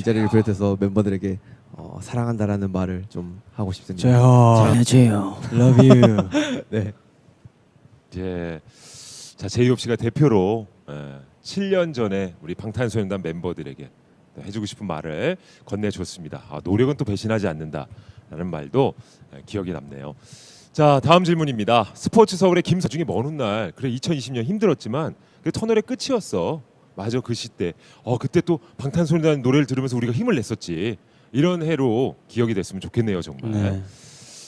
이 자리를 비롯해서 멤버들에게 어, 사랑한다라는 말을 좀 하고 싶습니다. 저요. 저요. Love you. 네. 이제 자 제이홉 씨가 대표로 예, 7년 전에 우리 방탄소년단 멤버들에게 또 해주고 싶은 말을 건네줬습니다. 아, 노력은 또 배신하지 않는다라는 말도 예, 기억에 남네요. 자 다음 질문입니다. 스포츠 서울의 김사중이 먼 훗날 그래 2020년 힘들었지만 그 터널의 끝이었어. 맞아 그 시대. 어 그때 또 방탄소년단 노래를 들으면서 우리가 힘을 냈었지. 이런 해로 기억이 됐으면 좋겠네요 정말. 네.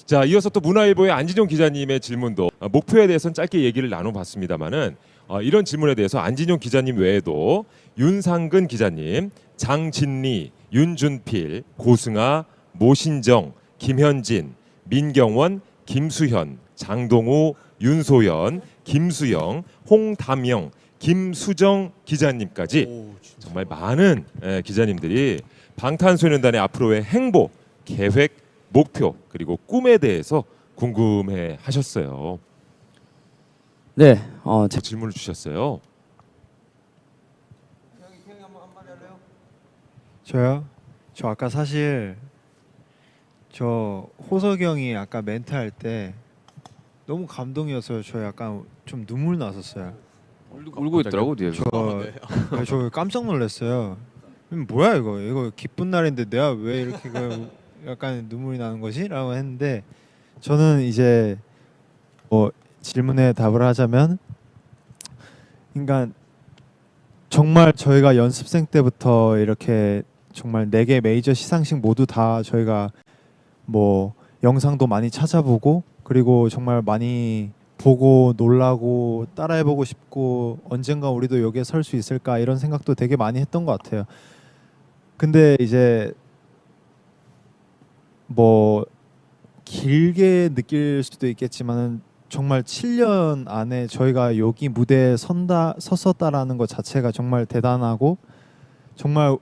자 이어서 또 문화일보의 안진용 기자님의 질문도 어, 목표에 대해서는 짧게 얘기를 나눠봤습니다만은 어, 이런 질문에 대해서 안진용 기자님 외에도 윤상근 기자님, 장진리, 윤준필, 고승아, 모신정, 김현진, 민경원, 김수현, 장동우, 윤소연, 김수영, 홍담영, 김수정 기자님까지 정말 많은 예, 기자님들이 방탄소년단의 앞으로의 행보, 계획, 목표 그리고 꿈에 대해서 궁금해 하셨어요. 네. 어, 제, 그 질문을 주셨어요. 저요? 저 아까 사실 저 호석이 형이 아까 멘트 할 때 너무 감동이어서 저 약간 좀 눈물 났었어요. 울고 있더라고 뒤에서. 저, 저 깜짝 놀랐어요. 음, 뭐야 이거? 이거 기쁜 날인데 내가 왜 이렇게 그 약간 눈물이 나는 거지? 라고 했는데 저는 이제 뭐 질문에 답을 하자면 그러니까 정말 저희가 연습생 때부터 이렇게 정말 네 개 메이저 시상식 모두 다 저희가 뭐 영상도 많이 찾아보고 그리고 정말 많이 보고 놀라고 따라해보고 싶고 언젠가 우리도 여기에 설 수 있을까 이런 생각도 되게 많이 했던 것 같아요. 근데 이제 뭐 길게 느낄 수도 있겠지만은 정말 7년 안에 저희가 여기 무대에 선다 섰었다라는 것 자체가 정말 대단하고 정말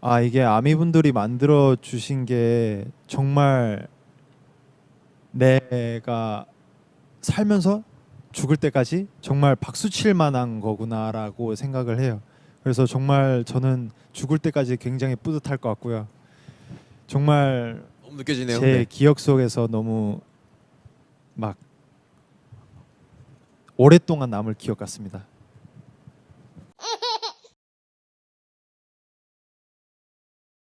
아 이게 아미 분들이 만들어 주신 게 정말 내가 살면서 죽을 때까지 정말 박수 칠 만한 거구나라고 생각을 해요. 그래서 정말 저는 죽을 때까지 굉장히 뿌듯할 것 같고요. 정말 너무 느껴지네요. 제 네. 기억 속에서 너무 막 오랫동안 남을 기억 같습니다.